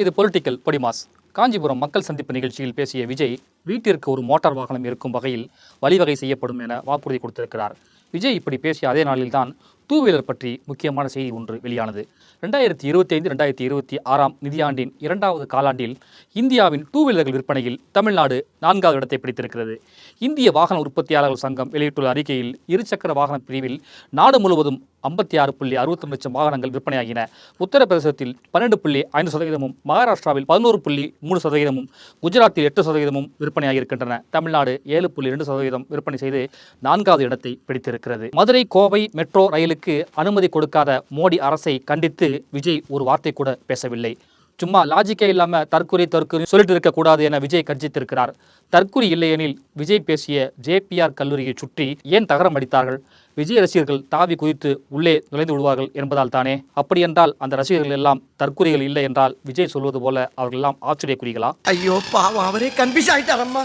இது பொலிட்டிக்கல் பொடிமாஸ். காஞ்சிபுரம் மக்கள் சந்திப்பு நிகழ்ச்சியில் பேசிய விஜய் வீட்டிற்கு ஒரு மோட்டார் வாகனம் இருக்கும் வகையில் வழிவகை செய்யப்படும் என வாக்குறுதி கொடுத்திருக்கிறார். விஜய் இப்படி பேசிய அதே நாளில்தான் டூ வீலர் பற்றி முக்கியமான செய்தி ஒன்று வெளியானது. ரெண்டாயிரத்தி இருபத்தி ஐந்து ரெண்டாயிரத்தி இருபத்தி ஆறாம் நிதியாண்டின் இரண்டாவது காலாண்டில் இந்தியாவின் டூ வீலர்கள் விற்பனையில் தமிழ்நாடு நான்காவது இடத்தை பிடித்திருக்கிறது. இந்திய வாகன உற்பத்தியாளர்கள் சங்கம் வெளியிட்டுள்ள அறிக்கையில் இருசக்கர வாகன பிரிவில் நாடு முழுவதும் ஐம்பத்தி ஆறு புள்ளி அறுபத்தொன்று லட்சம் வாகனங்கள் விற்பனையாகின. உத்தரப்பிரதேசத்தில் பன்னெண்டு புள்ளி ஐந்து சதவீதமும் மகாராஷ்டிராவில் பதினோரு புள்ளி மூணு சதவீதமும் குஜராத்தில் எட்டு சதவீதமும் விற்பனையாகியிருக்கின்றன. தமிழ்நாடு ஏழு புள்ளி ரெண்டு சதவீதம் விற்பனை செய்து நான்காவது இடத்தை பிடித்திருக்கிறது. மதுரை கோவை மெட்ரோ ரயிலுக்கு அனுமதி கொடுக்காத மோடி அரசை கண்டித்து விஜய் ஒரு வார்த்தை கூட பேசவில்லை. சும்மா லாஜிக்கே இல்லாமல் தற்குறி தற்குறி சொல்லிட்டு இருக்கக்கூடாது என விஜய் கர்ஜித்திருக்கிறார். தற்குறி இல்லையெனில் விஜய் பேசிய ஜேபிஆர் கல்லூரியை சுற்றி ஏன் தகரம் அடித்தார்கள்? விஜய் ரசிகர்கள் தாவி குதித்து உள்ளே நுழைந்து விடுவார்கள் என்பதால் தானே? அப்படியென்றால் அந்த ரசிகர்கள் எல்லாம் தற்குறிகள் இல்லை என்றால் விஜய் சொல்வது போல அவர்கள் எல்லாம் ஆச்சரியக்குறிகளா? ஐயோ பாவம் அவரே கன்ஃபியூஸ் ஆயிட்டாரம்மா